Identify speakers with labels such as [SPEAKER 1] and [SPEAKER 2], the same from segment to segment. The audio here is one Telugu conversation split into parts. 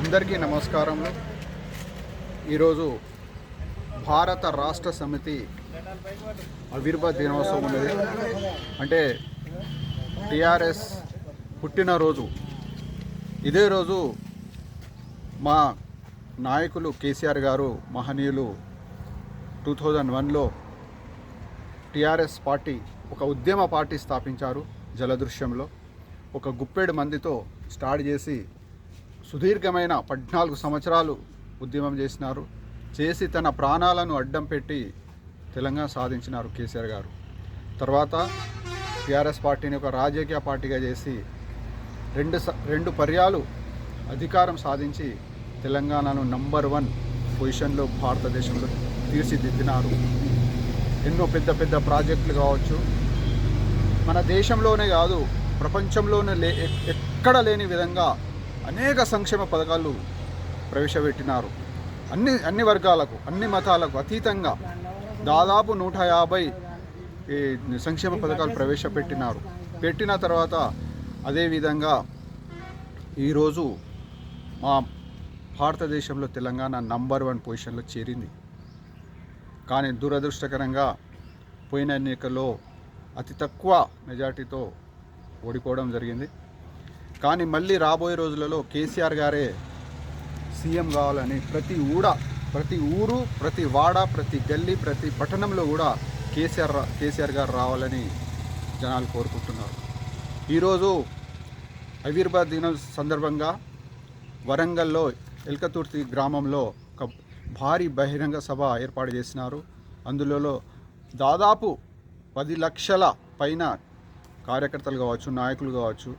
[SPEAKER 1] అందరికీ నమస్కారములు. ఈరోజు భారత రాష్ట్ర సమితి ఆవిర్భావ దినోత్సవం ఉన్నది. అంటే టిఆర్ఎస్ పుట్టినరోజు. ఇదే రోజు మా నాయకులు కేసీఆర్ గారు మహనీయులు టూ థౌజండ్ వన్లో టిఆర్ఎస్ పార్టీ ఒక ఉద్యమ పార్టీ స్థాపించారు జలదృశ్యంలో. ఒక గుప్పెడు మందితో స్టార్ట్ చేసి సుదీర్ఘమైన పద్నాలుగు సంవత్సరాలు ఉద్యమం చేసినారు. చేసి తన ప్రాణాలను అడ్డం పెట్టి తెలంగాణ సాధించినారు కేసీఆర్ గారు. తర్వాత టీఆర్ఎస్ పార్టీని ఒక రాజకీయ పార్టీగా చేసి రెండు స- రెండు పర్యాలు అధికారం సాధించి తెలంగాణను నంబర్ వన్ పొజిషన్లో భారతదేశంలో తీర్చిదిద్దినారు. ఎన్నో పెద్ద పెద్ద ప్రాజెక్టులు కావచ్చు. మన దేశంలోనే కాదు ప్రపంచంలోనే లే ఎక్కడ లేని విధంగా అనేక సంక్షేమ పథకాలు ప్రవేశపెట్టినారు. అన్ని అన్ని వర్గాలకు అన్ని మతాలకు అతీతంగా దాదాపు నూట యాభై సంక్షేమ పథకాలు ప్రవేశపెట్టినారు. పెట్టిన తర్వాత అదేవిధంగా ఈరోజు మా భారతదేశంలో తెలంగాణ నంబర్ వన్ పొజిషన్లో చేరింది. కానీ దురదృష్టకరంగా పోయిన ఎన్నికల్లో అతి తక్కువ మెజార్టీతో ఓడిపోవడం జరిగింది. కానీ మళ్ళీ రాబోయే రోజులలో కేసీఆర్ గారే సీఎం కావాలని ప్రతి ఊడ ప్రతి ఊరు ప్రతి వాడ ప్రతి గల్లీ ప్రతి పట్టణంలో కూడా కేసీఆర్ కేసీఆర్ గారు రావాలని జనాలు కోరుకుంటున్నారు. ఈరోజు ఆవిర్భావ దినం సందర్భంగా వరంగల్లో ఎల్కతుర్తి గ్రామంలో భారీ బహిరంగ సభ ఏర్పాటు చేసినారు. అందులో దాదాపు పది లక్షల పైన కార్యకర్తలు కావచ్చు నాయకులు కావచ్చు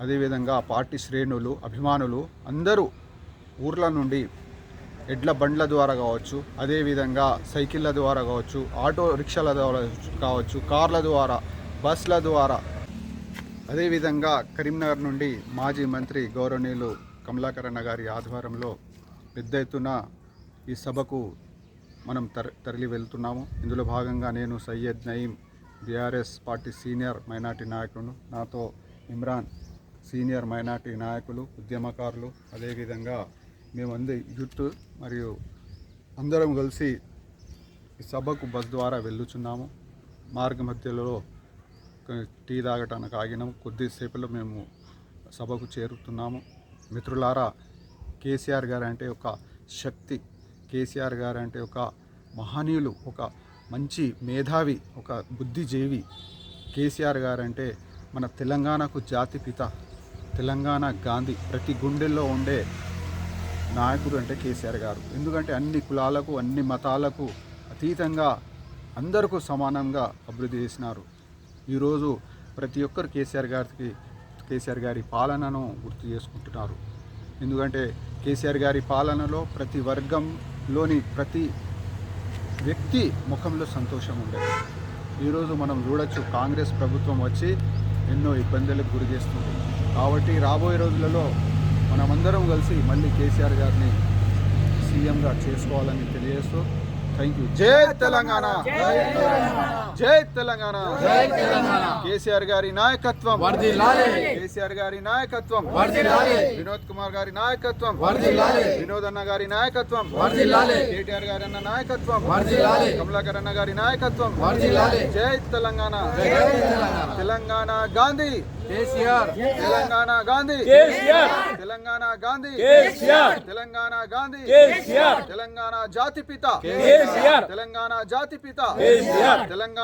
[SPEAKER 1] అదేవిధంగా పార్టీ శ్రేణులు అభిమానులు అందరూ ఊర్ల నుండి ఎడ్ల బండ్ల ద్వారా కావచ్చు అదేవిధంగా సైకిళ్ళ ద్వారా కావచ్చు ఆటో రిక్షాల ద్వారా కావచ్చు కార్ల ద్వారా బస్ల ద్వారా అదేవిధంగా కరీంనగర్ నుండి మాజీ మంత్రి గౌరవనీయులు కమలాకరణ గారి ఆధ్వర్యంలో పెద్ద ఎత్తున ఈ సభకు మనం తర తరలి వెళ్తున్నాము. ఇందులో భాగంగా నేను Syed Naeem BRS party senior minority నాయకుడు నాతో ఇమ్రాన్ సీనియర్ మైనార్టీ నాయకులు ఉద్యమకారులు. అదేవిధంగా మేమంది యూత్ మరియు అందరం కలిసి ఈ సభకు బస్ ద్వారా వెళ్ళుచున్నాము. మార్గ మధ్యలో టీ తాగటానికి ఆగినాము. కొద్దిసేపులో మేము సభకు చేరుతున్నాము. మిత్రులారా కేసీఆర్ గారు అంటే ఒక శక్తి. కేసీఆర్ గారు అంటే ఒక మహనీయులు ఒక మంచి మేధావి ఒక బుద్ధిజీవి. కేసీఆర్ గారు అంటే మన తెలంగాణకు జాతిపిత తెలంగాణ గాంధీ. ప్రతి గుండెల్లో ఉండే నాయకుడు అంటే కేసీఆర్ గారు. ఎందుకంటే అన్ని కులాలకు అన్ని మతాలకు అతీతంగా అందరికీ సమానంగా అభివృద్ధి చేసినారు. ఈరోజు ప్రతి ఒక్కరు కేసీఆర్ గారికి కేసీఆర్ గారి పాలనను గుర్తు చేసుకుంటున్నారు. ఎందుకంటే కేసీఆర్ గారి పాలనలో ప్రతి వర్గం లోని ప్రతి వ్యక్తి ముఖంలో సంతోషం ఉండేది ఈరోజు మనం చూడొచ్చు కాంగ్రెస్ ప్రభుత్వం వచ్చి ఎన్నో ఇబ్బందులకు గురి చేస్తుంది. కాబట్టి రాబోయే రోజులలో మనమందరం కలిసి మళ్ళీ కేసీఆర్ గారిని సీఎంగా చేసుకోవాలని తెలియజేస్తూ థ్యాంక్ యూ జై తెలంగాణ జై తెలంగాణ కేసీఆర్ గారి నాయకత్వం. కేసీఆర్ గారి నాయకత్వం. వినోద్ కుమార్ గారి నాయకత్వం. వినోద్ అన్న గారి నాయకత్వం. కేటీఆర్ గారి అన్న నాయకత్వం. కమలాకర్ అన్న గారి నాయకత్వం. జై తెలంగాణ. తెలంగాణ గాంధీ.
[SPEAKER 2] కేసీఆర్.
[SPEAKER 1] తెలంగాణ గాంధీ.
[SPEAKER 2] కేసీఆర్.
[SPEAKER 1] తెలంగాణ గాంధీ.
[SPEAKER 2] కేసీఆర్.
[SPEAKER 1] తెలంగాణ గాంధీ.
[SPEAKER 2] కేసీఆర్.
[SPEAKER 1] తెలంగాణ జాతిపిత
[SPEAKER 2] కేసీఆర్.
[SPEAKER 1] తెలంగాణ జాతిపిత
[SPEAKER 2] కేసీఆర్.
[SPEAKER 1] తెలంగాణ